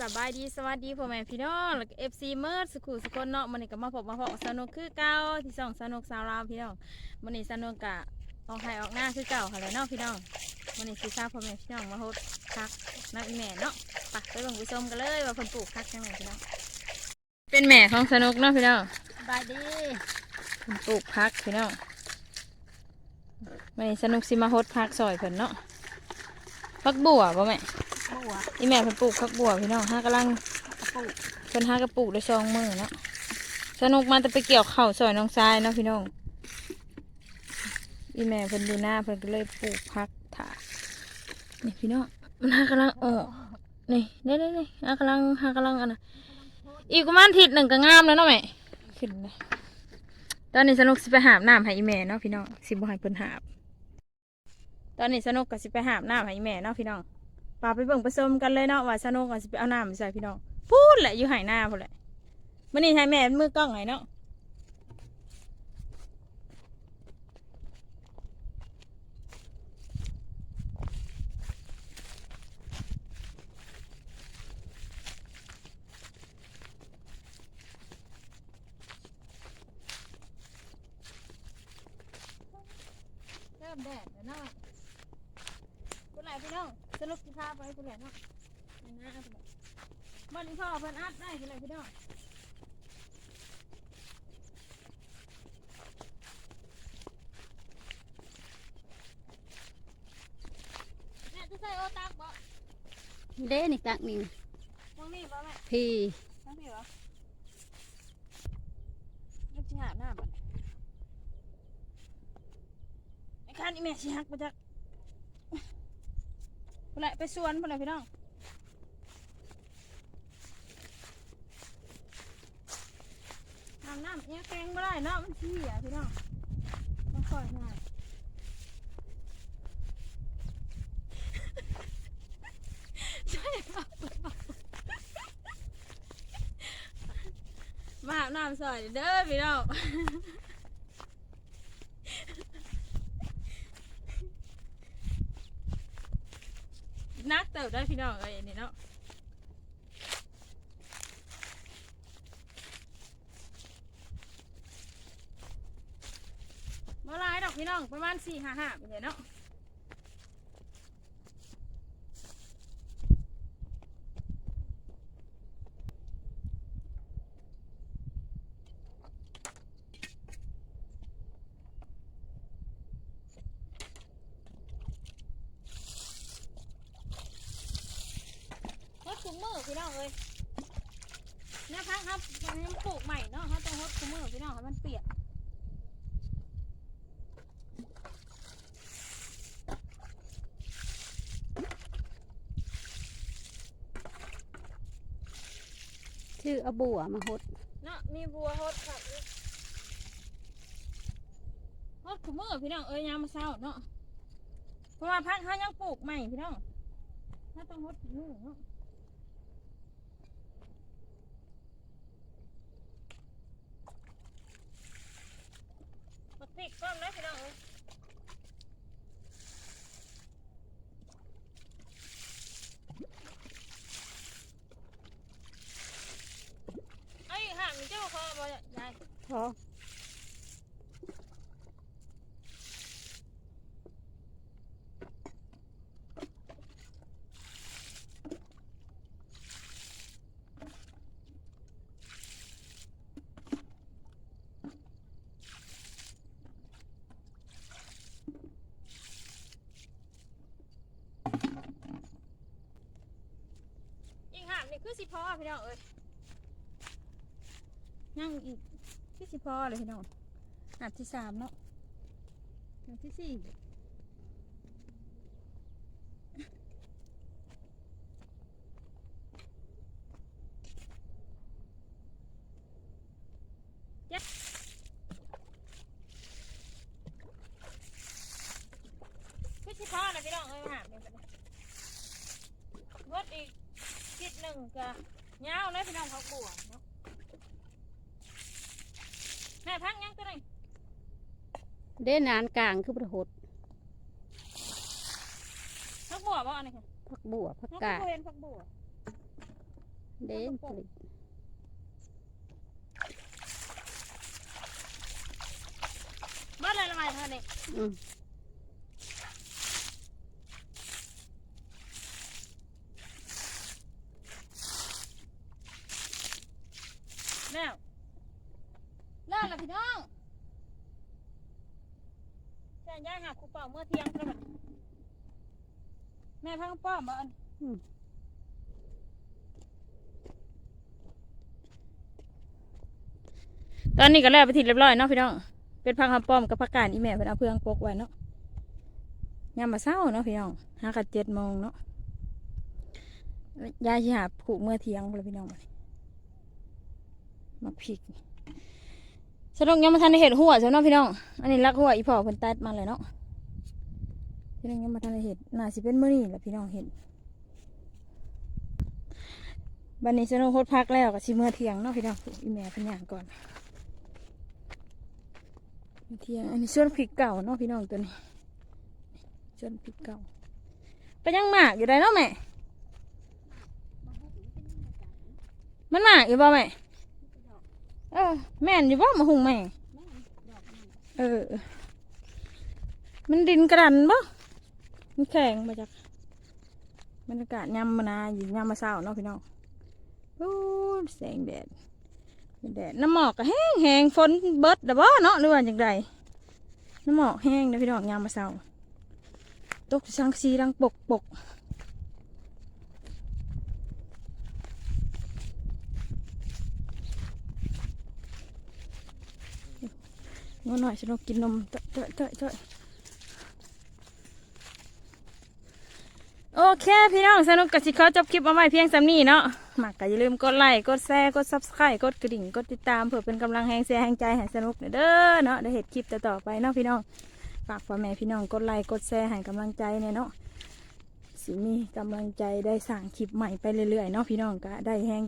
สบายดีสวัสดีพ่อแม่พี่น้องแล้วก็เอฟซีเมิร์ดสุขุสุคนเนาะมันนี่ก็มาพบมาพบกับสนุกคือเก่าที่สองสนุกสาวราวพี่น้องมันนี่สนุกกะออกไห้ออกหน้าคือเก่าค่ะเลยเนาะพี่น้องมันนี่คือทราบพ่อแม่พี่น้องมาโฮดพักนักอีแม่เนาะไปไปเบิ่งไปชมกันเลยว่าคนปลูกพักจังไงพี่น้องเป็นแม่ของสนุกเนาะพี่น้องบายดีเพิ่นปลูกพักพี่น้องมันนี่สนุกสิมาโฮดพักซอยเพิ่นเนาะพักบัวป่ะแม่ บัวอีแม่เพิ่นปลูกพักบัวพี่น้องห้ากำลังกระปุกเพิ่นห้ากระปุกได้สองมือเนาะสนุกมาแต่ไปเกี่ยวเข้าซอยน้องทรายเนาะพี่น้อง อีแม่เพิ่นดูหน้าเพิ่นก็เลยปลูกพักถานี่พี่น้องมันห้ากำลังออกนี่นี่นี่นี่หากำลังห้ากำลังอันน่ะอีกประมาณทิศหนึ่งก็งามแล้วเนาะแม่ขึ้นเลยตอนนี้สนุกสิไปหาบน้ำให้อีแม่เนาะพี่น้องสิบ่ให้เพิ่นหาบตอนนี้สนุกก็สิไปหาบน้ำให้อีแม่เนาะพี่น้อง ปาไปเบิ่งไปชมกันเลยเนาะว่าสนุกก็สิไปเอาน้ำไปใส่พี่น้องพูดแหละอยู่ไหหน้าพูดแหละมันนี่ให้แม่มือกล้องไหนเนาะเริ่มแดดแล้วเนาะคุณไหนพี่น้อง สนุกสิพาไปคุณไหนเนาะไปหน้าพุ่นแหละมันพ่อเพิ่นอัดได้คืออะไรพี่น้องแม่จะใส่โอตักบ่เด้นี่ตักนี่มองนี่บ่แม่พี่ทั้งพี่บ่ลูกสิหาบหน้าบ่ไอ้คันนี่แม่สิหักมาจาก พุ่นแหละไปสวนพุ่นแหละพี่น้องน้ำน้ำเนี่ยแกงไม่ได้เนาะมันเสียพี่น้องต้องคอยหน่อยมาอาบน้ำซอยเด้อพี่น้องนักเติบได้พี่น้องเอ้ยอันนี่เนาะเมื่อไรดอกพี่น้องประมาณสี่ห้าห้าเป็นไงเนาะ พี่น้องเอ้ยเนี่ยพักครับมันยังปลูกใหม่เนาะเขาต้องฮดคุมมือพี่น้องให้มันเปียกชื่อเอาบัวมาหดเนาะมีบัวฮดครับฮดคุมมือพี่น้องเอ้ยยามมาเช้าเนาะเพราะว่าพักเขายังปลูกใหม่พี่น้องถ้าต้องฮดคุมมือเนาะมาติดก้อนเลยพี่น้องเอ้ยไอ้ ห่างเจ้าคอบ่ยายพออีกห่างนี่คือสิพอพี่น้องเอ้ย ยังอีกคือสิพอเลยพี่น้องหาบที่สามเนาะหาบที่สี่เย้คือสิพอเลยพี่น้องเอ้ยมาหาบนี่กันเลยงดอีกคิดหนึ่งก็เงาวเลยพี่น้องเขาบวกเนาะ แม่พักยังตัวหนึ่งเด้นานกลางคือประหดพักบวกบ่อันนี้ค่ะพักบัวพักพักกาดบัวเห็นพักบวกเด้ผลิตบ้านอะไรละไมท่านนี่ อืม แล้วแล่ะพี่น้องแค่ย่าหาครูเป่าเมื่อเที่ยงก็แบบแม่พังป้อมบ่อันอืม ตอนนี้ก็แล้วไปทิศเรียบร้อยเนาะพี่น้อง เป็นพังคำป้อมกับพักการอีแม่เพิ่นเอาเพื่องปกไว้เนาะยามมาเช้าเนาะพี่น้องห้ากันเจ็ดโมงเนาะยายสิหาผูกเมื่อเที่ยงเลยพี่น้องมาพริก สนุกยังมาทันได้เห็ดหัวใช่เนาะพี่น้อง อันนี้รักหัวอีพ่อเพิ่นตัดมาเลยเนาะพี่น้องยังมาทันได้เห็ดน่าสิเป็นมื้อนี้แหละพี่น้องเห็นบัดนี้สนุกโคตรพักแล้วก็สิเมื่อเที่ยงเนาะพี่น้องอีแม่พิ่นย่างก่อนเทียงอันนี้ส่วนพริกเก่าเนาะพี่น้องตัวนี้ส่วนพริกเก่าก็นยังหมากอยู่ได้เนาะแม่มันหมากอยู่บ่แม่ เออ แม่นอยู่บ่มาหุงแม่ เออ มันดินกรันบ่มันแข็งมาจากบรรยากาศยามมานาอยู่ยามมาเช้าเนาะพี่น้องโอ้แสงแดดแดดน้ำหมอกก็แห้งแห้งฝนเบิดด้อบ่เนาะหรือว่าจังไดน้ำหมอกแห้งเด้อพี่น้องยามมาเช้าตกสังสีดังปกปก งอหน่อยฉันกินนมเตอะเตอะเตอะโอเค พี่น้องสนุกกับสิเขาจบคลิปเอาไว้เพียงสำนี้เนาะมากก็อย่าลืมกดไลค์กดแชร์กด subscribe กดกระดิ่งกดติดตามเพื่อเป็นกำลังแรงเสียแรงใจให้สนุกเด้อเนาะได้เห็นคลิปต่อไปเนาะพี่น้องฝากพ่อแม่พี่น้องกดไลค์กดแชร์ให้กำลังใจเนี่ยเนาะสิมีกำลังใจได้สั่งคลิปใหม่ไปเรื่อยๆเนาะพี่น้องก็ได้แหง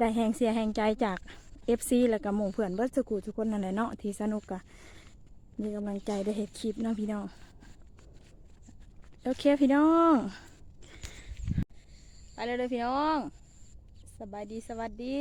ได้แหงเสียแหงใจจาก FC แล้วก็หมู่เพื่อนเบิร์ดสกูทุกคนนั่นแหละเนาะที่สนุกกะมีกำลังใจได้เห็นคลิปเนาะพี่น้องโอเคพี่น้องไปเลยเลยพี่น้อง สบายดีสวัสดี